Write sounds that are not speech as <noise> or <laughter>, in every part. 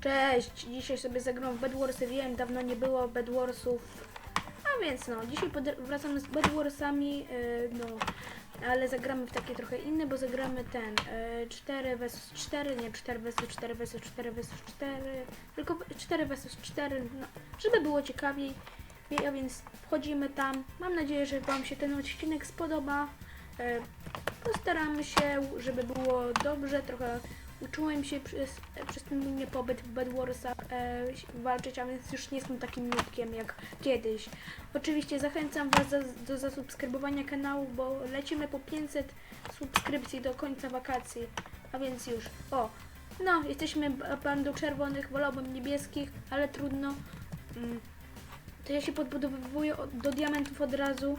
Cześć! Dzisiaj sobie zagram w Bedwarsy. Wiem, dawno nie było Bedwarsów. A więc no, dzisiaj wracamy z Bedwarsami, yy, no, ale zagramy w takie trochę inne, bo zagramy ten yy, 4 vs 4, nie 4 vs 4 vs 4 vs 4, tylko 4 vs 4, no, żeby było ciekawiej. A więc wchodzimy tam. Mam nadzieję, że Wam się ten odcinek spodoba. E, Postaramy się, żeby było dobrze. Trochę uczyłem się przez, przez ten mój niepobyt w Bedwarsach e, walczyć, a więc już nie jestem takim nubkiem jak kiedyś. Oczywiście zachęcam Was za, do zasubskrybowania kanału, bo lecimy po 500 subskrypcji do końca wakacji. A więc już. O, no, jesteśmy bandą czerwonych, wolałbym niebieskich, ale trudno. Mm. To ja się podbudowuję od- do diamentów od razu.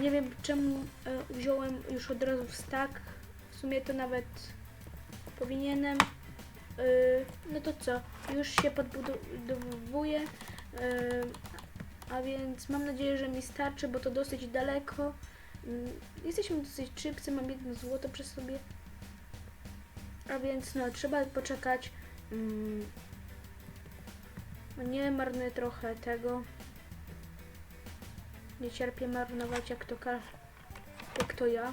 Nie wiem czemu e, wziąłem już od razu w stack. W sumie to nawet powinienem. E, no to co? Już się podbudowuję. E, a więc mam nadzieję, że mi starczy, bo to dosyć daleko. Mm, Jesteśmy dosyć szybcy, mam jedno złoto przy sobie. A więc no, trzeba poczekać. Mm, nie marnuję trochę tego. Nie cierpię marnować jak to jak to ja.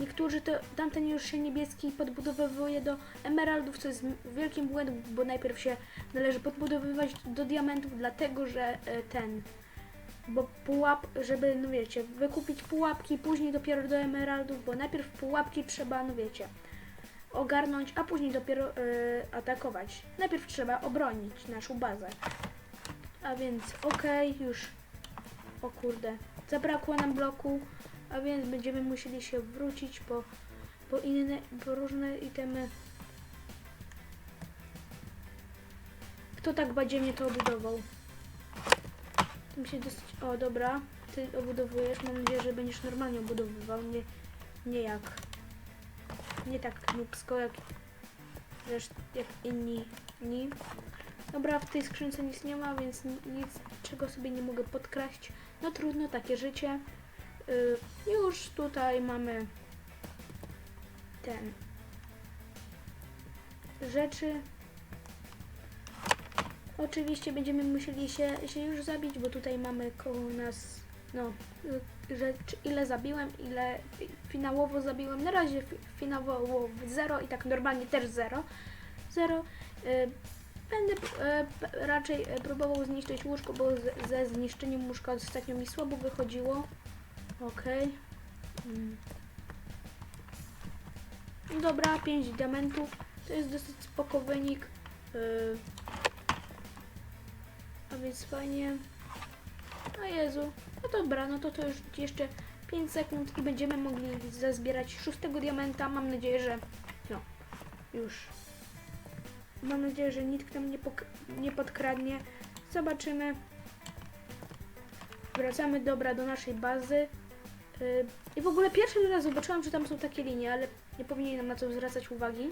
Niektórzy to tamten już się niebieski podbudowywuje do emeraldów, co jest wielkim błędem, bo najpierw się należy podbudowywać do diamentów, dlatego że e, ten bo pułap, żeby, no wiecie, wykupić pułapki, później dopiero do emeraldów, bo najpierw pułapki trzeba, no wiecie, ogarnąć, a później dopiero e, atakować. Najpierw trzeba obronić naszą bazę. A więc okej, już. O kurde. Zabrakło nam bloku, a więc będziemy musieli się wrócić po, po inne, po różne itemy. Kto tak badziewnie to obudował? Się dosyć... O, dobra. Ty obudowujesz. Mam nadzieję, że będziesz normalnie obudowywał. Nie, nie jak... Nie tak nubsko, jak... Wiesz, jak inni. inni. Dobra, w tej skrzynce nic nie ma, więc ni- nic, czego sobie nie mogę podkraść. No trudno, takie życie. Y, już tutaj mamy ten rzeczy. Oczywiście będziemy musieli się, się już zabić, bo tutaj mamy koło nas, no, y, rzecz, ile zabiłem, ile fi- finałowo zabiłem. Na razie fi- finałowo 0 i tak normalnie też 0. 0. Y, Będę raczej próbował zniszczyć łóżko, bo ze zniszczeniem łóżka ostatnio mi słabo wychodziło. Okej. Mm. Dobra, 5 diamentów. To jest dosyć spoko wynik. Yy. A więc fajnie. O Jezu. No dobra, no to to już jeszcze 5 sekund i będziemy mogli zazbierać szóstego diamenta. Mam nadzieję, że no, już Mam nadzieję, że nikt nam nie, nie podkradnie. Zobaczymy. Wracamy dobra do naszej bazy. Yy, I w ogóle pierwszy raz zobaczyłam, że tam są takie linie, ale nie powinienem na to zwracać uwagi.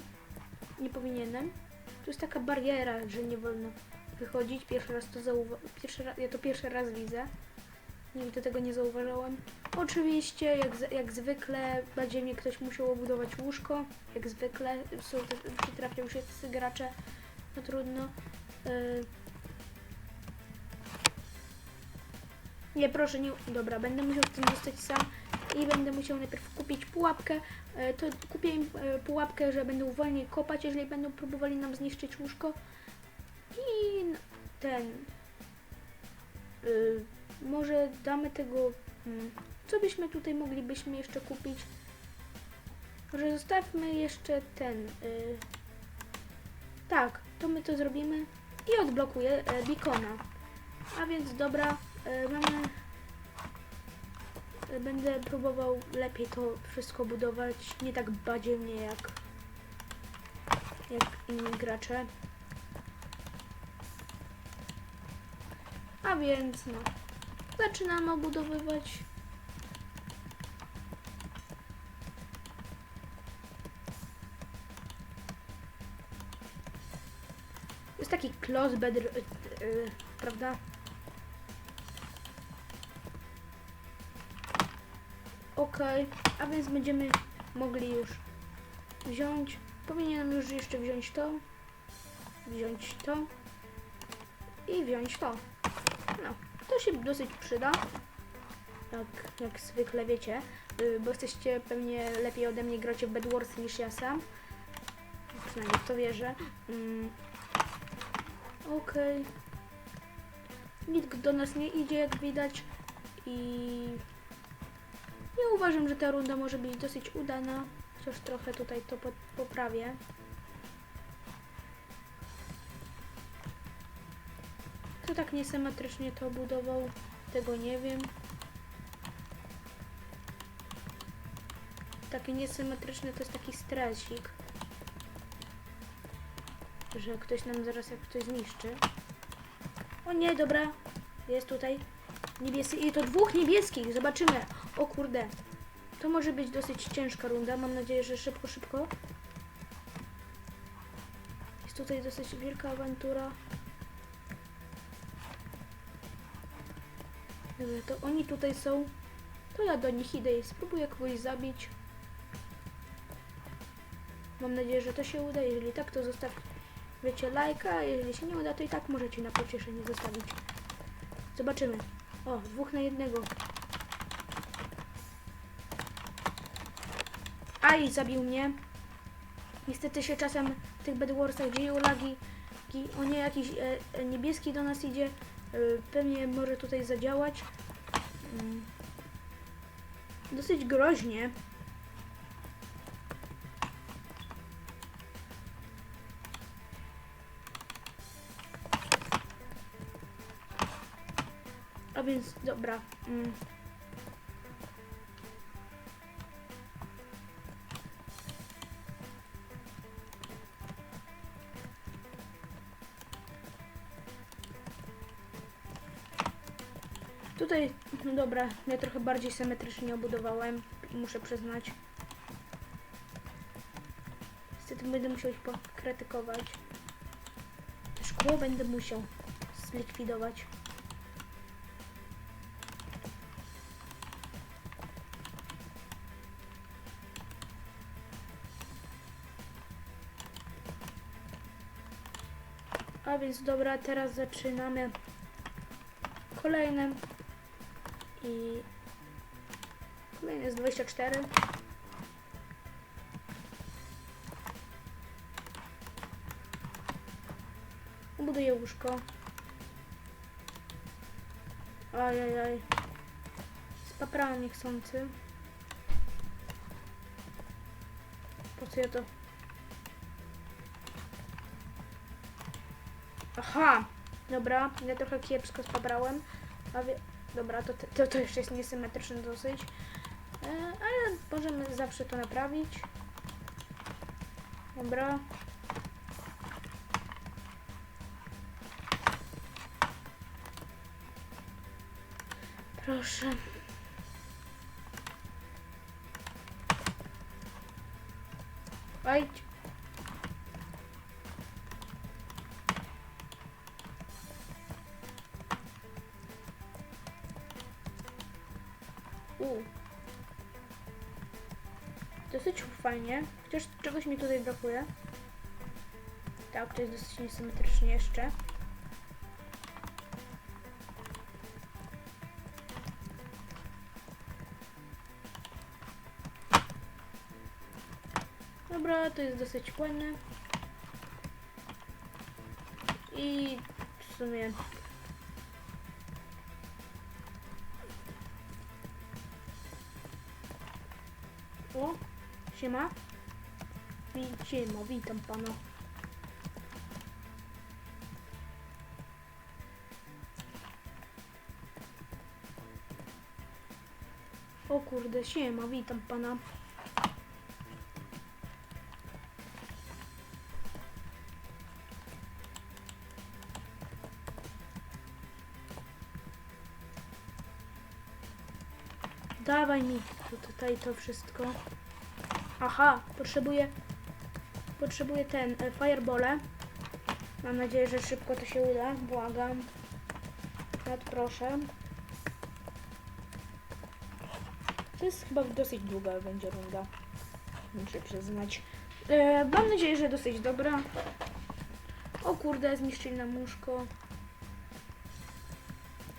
Nie powinienem. Tu jest taka bariera, że nie wolno wychodzić. Pierwszy raz to zauwa- pierwszy ra- ja to pierwszy raz widzę. Nigdy tego nie zauważyłem. Oczywiście, jak, jak zwykle, będzie mnie ktoś musiał obudować łóżko. Jak zwykle, są, te- przytrafią się gracze. No trudno. Yy. Nie, proszę, nie. Dobra, będę musiał z tym zostać sam i będę musiał najpierw kupić pułapkę. Yy, to kupię im yy, pułapkę, że będą wolniej kopać, jeżeli będą próbowali nam zniszczyć łóżko. I ten. Yy, może damy tego. Hmm, co byśmy tutaj moglibyśmy jeszcze kupić? Może zostawmy jeszcze ten. y, tak, to my to zrobimy i odblokuję e, beacona. A więc dobra, e, mamy. e, Będę próbował lepiej to wszystko budować, nie tak badziewnie jak, jak inni gracze. A więc no, zaczynamy obudowywać. Jest taki close bed, y, y, prawda? Okej, a więc będziemy mogli już wziąć. Powinienem już jeszcze wziąć to. wziąć to i wziąć to. No, to się dosyć przyda. Jak, jak zwykle wiecie, y, bo jesteście pewnie lepiej ode mnie gracie w Bed Wars niż ja sam. Przynajmniej w to wierzę. Mm. Okej. Nikt do nas nie idzie, jak widać. I ja uważam, że ta runda może być dosyć udana. Chociaż trochę tutaj to po- poprawię. Kto tak niesymetrycznie to budował, tego nie wiem. Takie niesymetryczne to jest taki stresik. Że ktoś nam zaraz jak ktoś zniszczy. O nie, dobra. Jest tutaj niebieski. I to dwóch niebieskich. Zobaczymy. O kurde. To może być dosyć ciężka runda. Mam nadzieję, że szybko, szybko. Jest tutaj dosyć wielka awantura. Dobra, to oni tutaj są. To ja do nich idę i spróbuję kogoś zabić. Mam nadzieję, że to się uda. Jeżeli tak, to zostaw wiecie lajka. a Jeżeli się nie uda, to i tak możecie na pocieszenie zostawić. Zobaczymy. O, dwóch na jednego. Aj, zabił mnie. Niestety się czasem w tych Bedwarsach dzieją lagi. O nie, jakiś e, e, niebieski do nas idzie. E, pewnie może tutaj zadziałać. Mm. Dosyć groźnie. A więc, dobra. Mm. Tutaj, no dobra, ja trochę bardziej symetrycznie obudowałem, muszę przyznać. Niestety będę musiał ich pokrytykować. Szkło będę musiał zlikwidować. A więc dobra, teraz zaczynamy kolejne i kolejny jest 24. Buduję łóżko. Ajajaj. Spaprałem niechcący. Po co ja to? Aha! Dobra, ja trochę kiepsko spaprałem. A wie... Dobra, to, to, to jeszcze jest niesymetryczne dosyć. E, ale możemy zawsze to naprawić. Dobra. Proszę. Ajdź. Fajnie. Chociaż czegoś mi tutaj brakuje. Tak, to jest dosyć niesymetrycznie jeszcze. Dobra, to jest dosyć płynne. I w sumie siema. Siema, witam pana. O kurde, siema, witam pana. Dawaj mi tu- tutaj to wszystko. Aha, potrzebuję. Potrzebuję ten e, firebole. Mam nadzieję, że szybko to się uda. Błagam. Nad proszę. To jest chyba dosyć długa będzie runda. Muszę przyznać. E, mam nadzieję, że dosyć dobra. O kurde, zniszczyli nam łóżko.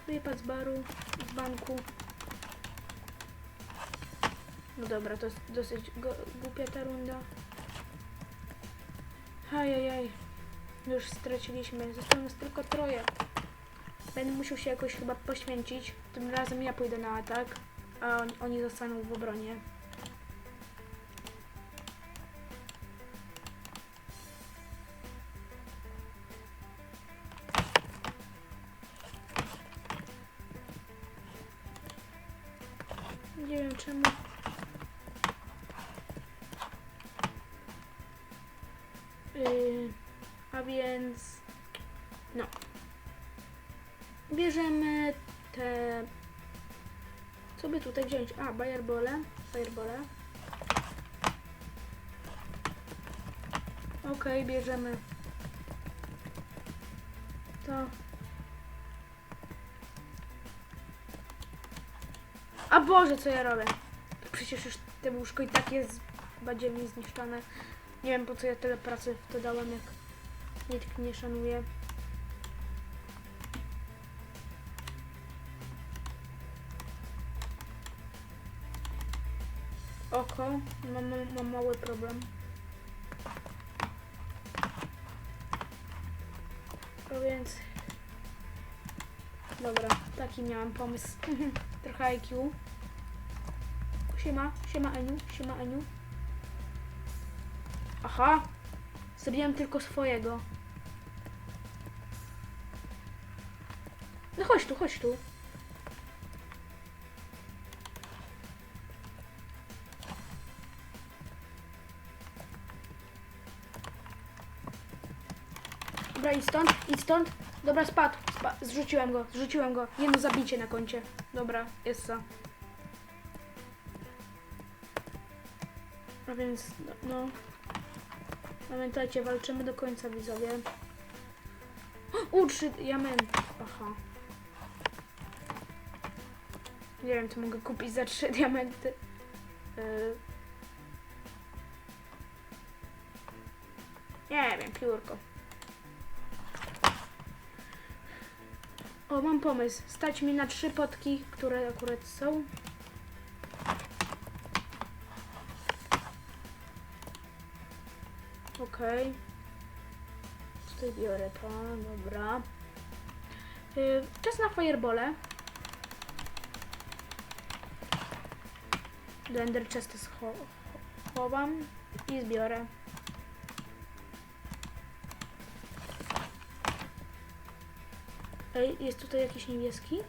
Wypadł z baru, z banku. No dobra, to jest dosyć głupia ta runda. Ajajaj. Już straciliśmy. Zostało nas tylko troje. Będę musiał się jakoś chyba poświęcić. Tym razem ja pójdę na atak, a oni zostaną w obronie. Bierzemy te. Co by tutaj wziąć? A, firebole. Firebole. Okej, bierzemy to. A Boże, co ja robię? Przecież już te łóżko i tak jest badziewie zniszczone. Nie wiem po co ja tyle pracy w to dałem, jak nikt nie szanuje. Oko, mam, mam, mam mały problem. A więc... Dobra, taki miałam pomysł. <laughs> Trochę IQ. Siema, siema Eniu, siema Eniu. Aha, zrobiłem tylko swojego. No chodź tu, chodź tu. Idź stąd, idź stąd. Dobra, spadł, spa zrzuciłem go, zrzuciłem go. Jedno zabicie na koncie. Dobra, jest co. A więc, no, no. Pamiętajcie, walczymy do końca, widzowie. U, trzy diamenty. Aha. Nie wiem, co mogę kupić za trzy diamenty. Yy. Nie wiem, piórko. O, mam pomysł. Stać mi na trzy potki, które akurat są. Okej. Tutaj biorę to, dobra. Yy, czas na firebole. Do ender chesty scho chowam i zbiorę. Ej, jest tutaj jakiś niebieski?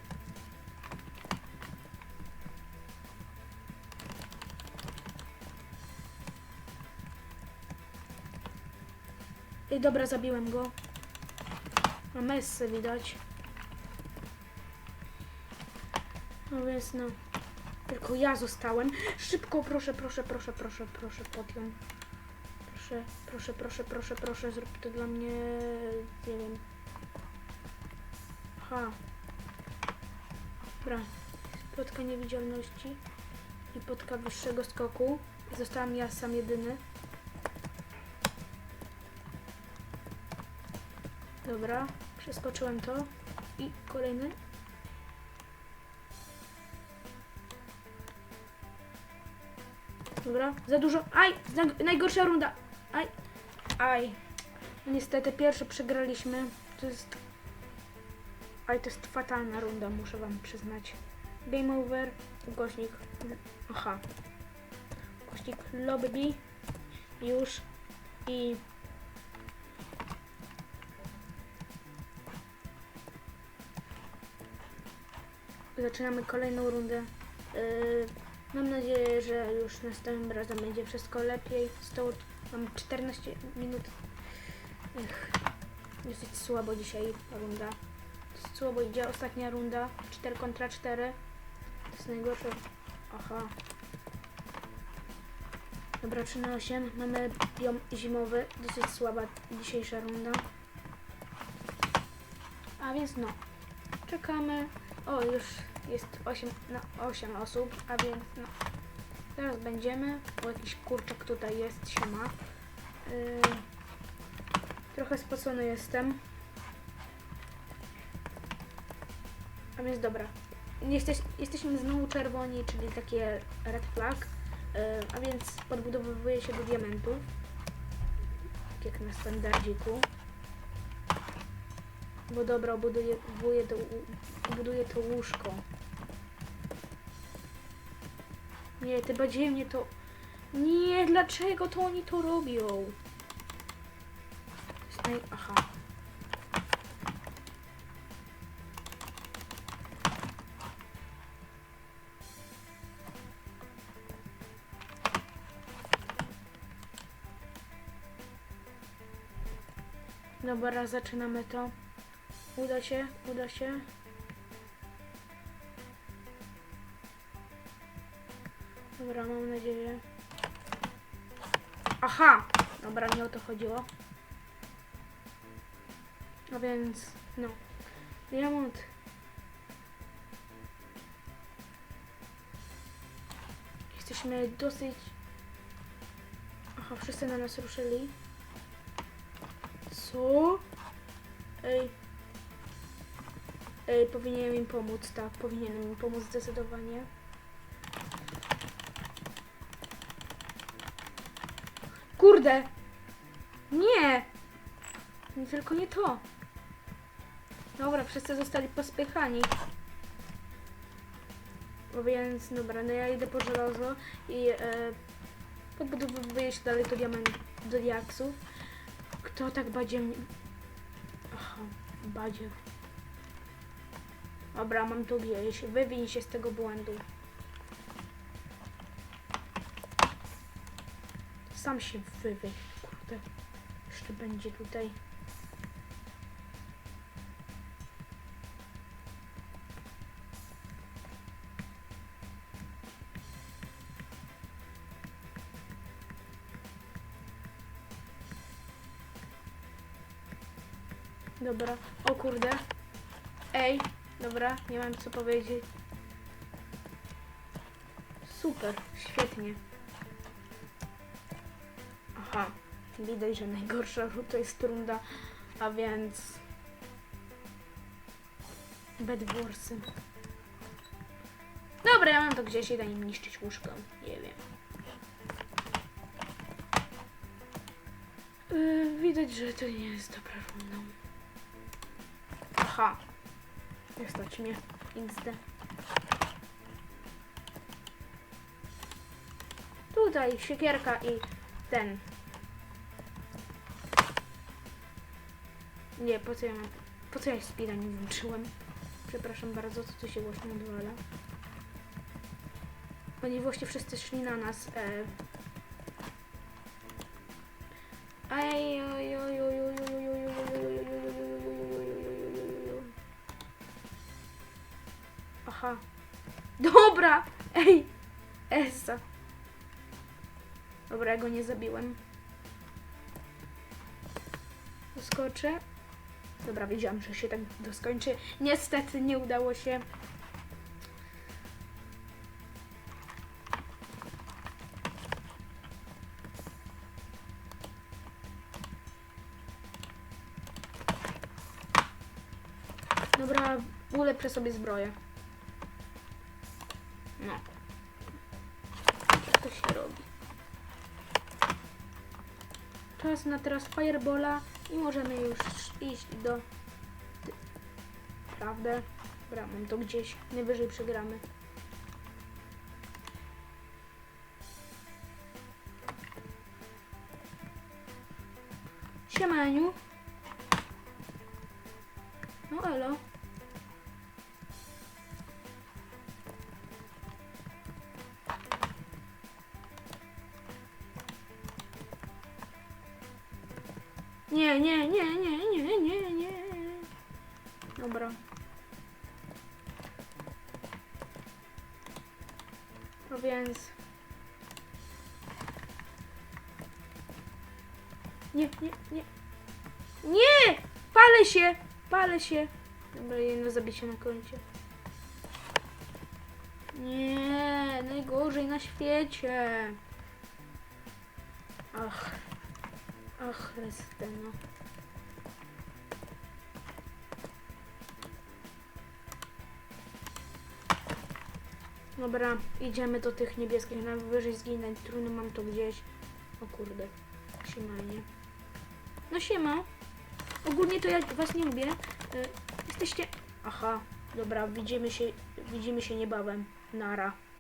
Ej, dobra, zabiłem go. Ma messę widać. No więc no. Tylko ja zostałem. Szybko, proszę, proszę, proszę, proszę, proszę, podjął. Proszę, proszę, proszę, proszę, proszę, zrób to dla mnie. Nie wiem. Aha. Dobra. Plotka niewidzialności i plotka wyższego skoku. Zostałam ja sam jedyny. Dobra, przeskoczyłem to. I kolejny. Dobra, za dużo. Aj! Naj- Najgorsza runda! Aj! Aj! Niestety pierwsze przegraliśmy. To jest. Aj, to jest fatalna runda, muszę wam przyznać. Game over. Ukośnik. Aha. Ukośnik lobby. Już. I zaczynamy kolejną rundę. Yy, mam nadzieję, że już następnym razem będzie wszystko lepiej. Zostało, mam 14 minut. Ech, dosyć słabo dzisiaj runda. Dosyć słabo idzie ostatnia runda. 4 kontra 4. To jest najgorsze. Aha. Dobra, 3 na 8. Mamy biom zimowy. Dosyć słaba dzisiejsza runda. A więc no. Czekamy. O, już jest 8 na 8 osób, a więc no. Zaraz będziemy. O, jakiś kurczak tutaj jest, siema. Yy, Trochę spocony jestem. A więc dobra. Jesteś, jesteśmy znowu czerwoni, czyli takie red flag. Yy, a więc podbudowywuje się do diamentów. Tak jak na standardziku. Bo dobra, buduję, buduję, to, to łóżko. Nie, te badziewnie to... Nie, dlaczego to oni to robią? Jest. Aha. Dobra, zaczynamy to. Uda się, uda się. Dobra, mam nadzieję. Aha! Dobra, nie o to chodziło. A więc, no. Diamont. Jesteśmy dosyć... Aha, wszyscy na nas ruszyli. Co? Ej. Ej, powinienem im pomóc, tak, powinienem im pomóc zdecydowanie. Kurde! Nie! Tylko nie to. Dobra, wszyscy zostali pospychani. No Więc, dobra, no ja idę po żelazo i e, podbudowuję się dalej do diament, do diaksów. Kto tak badzie mnie... Aha, badzie. Dobra, mam tu gdzieś. Wywiń się z tego błędu. Sam się wywiń. Kurde. Jeszcze będzie tutaj. Dobra. O kurde. Ej. Dobra, nie mam co powiedzieć. Super, świetnie. Aha, widać, że najgorsza to jest runda, a więc... Bedwarsy. Dobra, ja mam to gdzieś i daj im niszczyć łóżko. Nie wiem. Yy, widać, że to nie jest dobra runda. Aha. Nie stać mnie. XD. Tutaj siekierka i ten. Nie, po co ja. Po co ja speeda nie włączyłem? Przepraszam bardzo, co tu się właśnie odwala. Oni właśnie wszyscy szli na nas. E... Zabiłem. Doskoczę. Dobra, wiedziałam, że się tak doskończy. Niestety nie udało się. Dobra, ulepszę sobie zbroję. Czas na teraz Firebola i możemy już iść do... Prawda? Dobra, mam to gdzieś. Najwyżej przegramy. Siemaniu. No elo. Nie! Palę się! Palę się! Dobra, jedno zabicie na koncie. Nie, najgorzej na świecie. Ach. Ach, Resteno. Dobra, idziemy do tych niebieskich. Najwyżej zginę. Trudno mam to gdzieś. O kurde. Siema, nie? No siema. Ogólnie to ja was nie lubię. Y, jesteście... Aha, dobra, widzimy się, widzimy się niebawem. Nara.